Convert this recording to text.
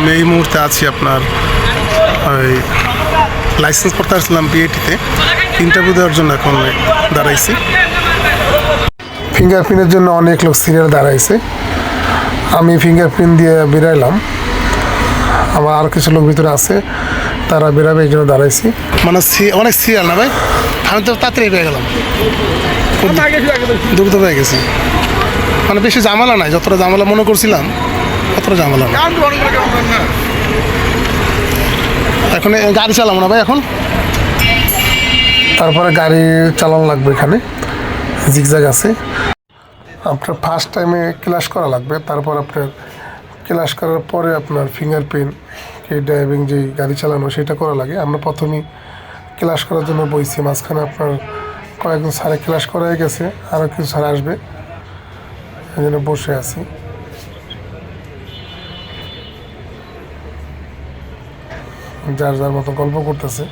আমি এই মুহূর্তে আছি আপনার ওই লাইসেন্স করতে আসছিলাম বিএটিতে ইন্টারভিউ দেওয়ার জন্য এখন দাঁড়াইছি। ফিঙ্গারপ্রিন্টের জন্য অনেক লোক সিরিয়াল দাঁড়াইছে। আমি ফিঙ্গারপ্রিন্ট দিয়ে বেরাইলাম। আমার আর কিছু লোক ভিতরে আছে তারা বেরাবে এই জন্য দাঁড়াইছি। মানে অনেক সিরিয়াল না ভাই? আমি তো তাড়াতাড়ি পেয়ে গেলাম। দ্রুত পেয়ে গেছি। মানে বেশি ঝামেলা নাই যতটা ঝামেলা মনে করছিলাম। অতটা ঝামেলা এখন গাড়ি চালাবো না ভাই এখন। তারপরে গাড়ি চালানো লাগবে এখানে। জিগজাগ আছে। আপনার ফার্স্ট টাইমে ক্লাস করা লাগবে। তারপর আপনার ক্লাস করার পরে আপনার ফিঙ্গারপ্রিন্ট কে ড্রাইভিং যে গাড়ি চালানো সেটা করা লাগে। আমরা প্রথমেই ক্লাস করার জন্য বইছি। মাঝখানে আপনার কয়েকজন স্যারে ক্লাস করাই গেছে। আরও কিছু স্যার আসবে। এই জন্য বসে আছি। যার যার মতো গল্প করতেছে।